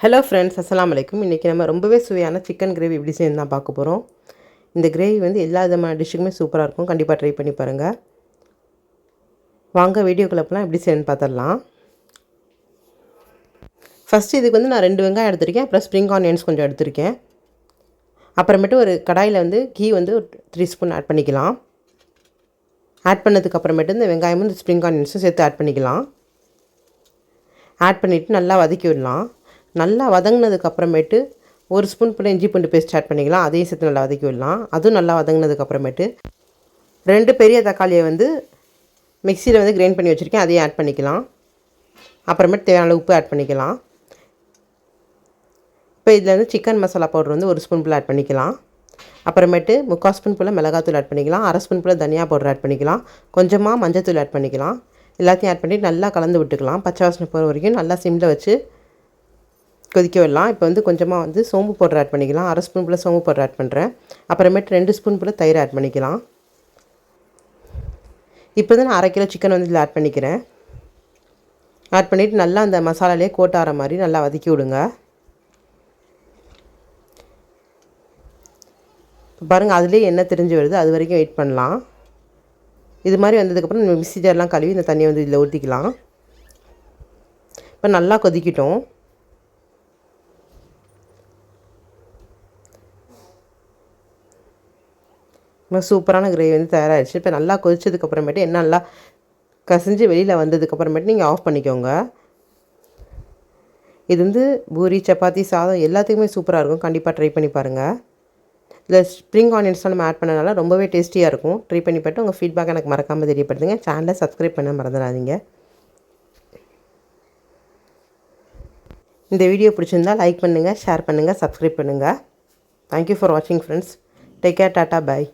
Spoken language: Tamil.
ஹலோ ஃப்ரெண்ட்ஸ் அஸ்லாம் வலைக்கும் இன்றைக்கி நம்ம ரொம்பவே சுவையான சிக்கன் கிரேவி எப்படி செய்யணும் தான் பார்க்க போகிறோம் இந்த கிரேவி வந்து எல்லா விதமான டிஷ்ஷுக்குமே சூப்பராக இருக்கும். கண்டிப்பாக ட்ரை பண்ணி பாருங்கள் வாங்க வீடியோ போலாம். எப்படி செய்யணும்னு பார்த்துடலாம். ஃபஸ்ட்டு இதுக்கு வந்து நான் ரெண்டு வெங்காயம் எடுத்திருக்கேன். அப்புறம் ஸ்ப்ரிங் ஆனியன்ஸ் கொஞ்சம் எடுத்திருக்கேன். அப்புறமேட்டு ஒரு கடாயில் வந்து கீ வந்து ஒரு த்ரீ ஸ்பூன் ஆட் பண்ணிக்கலாம். ஆட் பண்ணதுக்கு அப்புறமேட்டு இந்த வெங்காயமும் இந்த ஸ்ப்ரிங் ஆனியன்ஸும் சேர்த்து ஆட் பண்ணிக்கலாம். ஆட் பண்ணிவிட்டு நல்லா வதக்கி விடலாம். நல்லா வதங்கினதுக்கு அப்புறமேட்டு ஒரு ஸ்பூன் போல் இஞ்சி பூண்டு பேஸ்ட் ஆட் பண்ணிக்கலாம். அதையும் சேர்த்து நல்லா வதக்கி விடலாம். அதுவும் நல்லா வதங்கினதுக்கு அப்புறமேட்டு ரெண்டு பெரிய தக்காளியை வந்து மிக்சியில் வந்து கிரைண்ட் பண்ணி வச்சுருக்கேன். அதையும் ஆட் பண்ணிக்கலாம். அப்புறமேட்டு தேவையான உப்பு ஆட் பண்ணிக்கலாம். இப்போ இதில் வந்து சிக்கன் மசாலா பவுடர் வந்து ஒரு ஸ்பூன் போல் ஆட் பண்ணிக்கலாம். அப்புறமேட்டு முக்கால் ஸ்பூன் போல் மிளகாத்தூள் ஆட் பண்ணிக்கலாம். அரை ஸ்பூன் போல் தனியா பவுடர் ஆட் பண்ணிக்கலாம். கொஞ்சமாக மஞ்சத்தூள் ஆட் பண்ணிக்கலாம். எல்லாத்தையும் ஆட் பண்ணி நல்லா கலந்து விட்டுக்கலாம். பச்சை வாசனை போகிற வரைக்கும் நல்லா சிம்மில் வச்சு கொதிக்க விடலாம் இப்போ வந்து கொஞ்சமாக வந்து சோம்பு பவுடர் ஆட் பண்ணிக்கலாம். அரை ஸ்பூன் போல் சோம்பு பவுடர் ஆட் பண்ணுறேன் அப்புறமேட்டு ரெண்டு ஸ்பூன் போல் தயிர் ஆட் பண்ணிக்கலாம். இப்போ வந்து நான் அரை கிலோ சிக்கன் வந்து இதில் ஆட் பண்ணிக்கிறேன். ஆட் பண்ணிவிட்டு நல்லா அந்த மசாலாலே கோட் ஆகிற மாதிரி நல்லா வதக்கி விடுங்க. பாருங்கள் அதுலேயே என்ன தெரிஞ்சு வருது. அது வரைக்கும் வெயிட் பண்ணலாம். இது மாதிரி வந்ததுக்கப்புறம் நம்ம மிக்ஸி ஜார்லாம் கழுவி இந்த தண்ணியை வந்து இதில் ஊற்றிக்கலாம் இப்போ நல்லா கொதிக்கிட்டோம். சூப்பரான கிரேவி வந்து தயாராகிடுச்சு இப்போ நல்லா கொதிச்சதுக்கப்புறமேட்டு என்ன நல்லா கசிஞ்சு வெளியில் வந்ததுக்கப்புறமேட்டு நீங்கள் ஆஃப் பண்ணிக்கோங்க. இது வந்து பூரி சப்பாத்தி சாதம் எல்லாத்துக்குமே சூப்பராக இருக்கும். கண்டிப்பாக ட்ரை பண்ணி பாருங்கள் இதில் ஸ்ப்ரிங் ஆனியன்ஸ்லாம் நம்ம ஆட் பண்ணனால ரொம்பவே டேஸ்டியாக இருக்கும். ட்ரை பண்ணி பார்த்து உங்கள் ஃபீட்பேக் எனக்கு மறக்காமல் தெரியப்படுத்துங்க. சேனலை சப்ஸ்கிரைப் பண்ண மறந்துடாதீங்க. இந்த வீடியோ பிடிச்சிருந்தால் லைக் பண்ணுங்கள் ஷேர் பண்ணுங்கள் சப்ஸ்கிரைப் பண்ணுங்கள் தேங்க்யூ ஃபார் வாட்சிங் friends take care tata bye